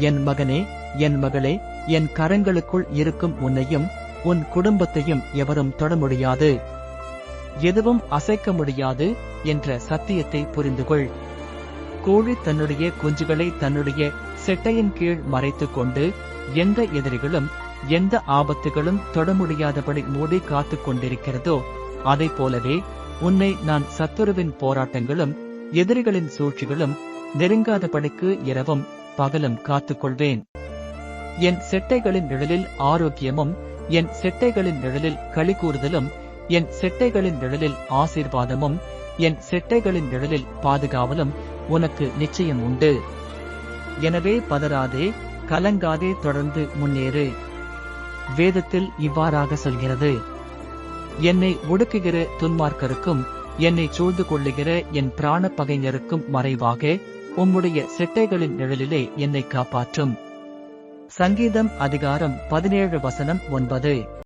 என் மகனே என் மகளே என் கரங்களுக்குள் இருக்கும் உன்னையும் உன் குடும்பத்தையும் எவரும் தொட முடியாது. எதுவும் அசைக்க முடியாது என்ற சத்தியத்தை புரிந்துகொள். கோழி தன்னுடைய குஞ்சுகளை தன்னுடைய செட்டையின் கீழ் மறைத்துக் கொண்டு எந்த எதிரிகளும் எந்த ஆபத்துகளும் தொட முடியாதபடி மூடி காத்துக் கொண்டிருக்கிறதோ அதை போலவே உன்னை நான் சத்துருவின் போராட்டங்களும் எதிரிகளின் சூழ்ச்சிகளும் நெருங்காதபடிக்கு இரவும் பகலும் காத்துக்கொள்வேன். என் செட்டைகளின் நிழலில் ஆரோக்கியமும் என் செட்டைகளின் நிழலில் களி கூறுதலும் என் செட்டைகளின் நிழலில் ஆசீர்வாதமும் என் செட்டைகளின் நிழலில் பாதுகாவலும் உனக்கு நிச்சயம் உண்டு. எனவே பதறாதே கலங்காதே தொடர்ந்து முன்னேறு. வேதத்தில் இவ்வாறாக சொல்கிறது. என்னை ஒடுக்குகிற துன்மார்க்கருக்கும் என்னை சூழ்ந்து கொள்ளுகிற என் பிராண பகைஞருக்கும் மறைவாக உம்முடைய செட்டைகளின் நிழலிலே என்னை காப்பாற்றும். சங்கீதம் அதிகாரம் பதினேழு வசனம் ஒன்பது.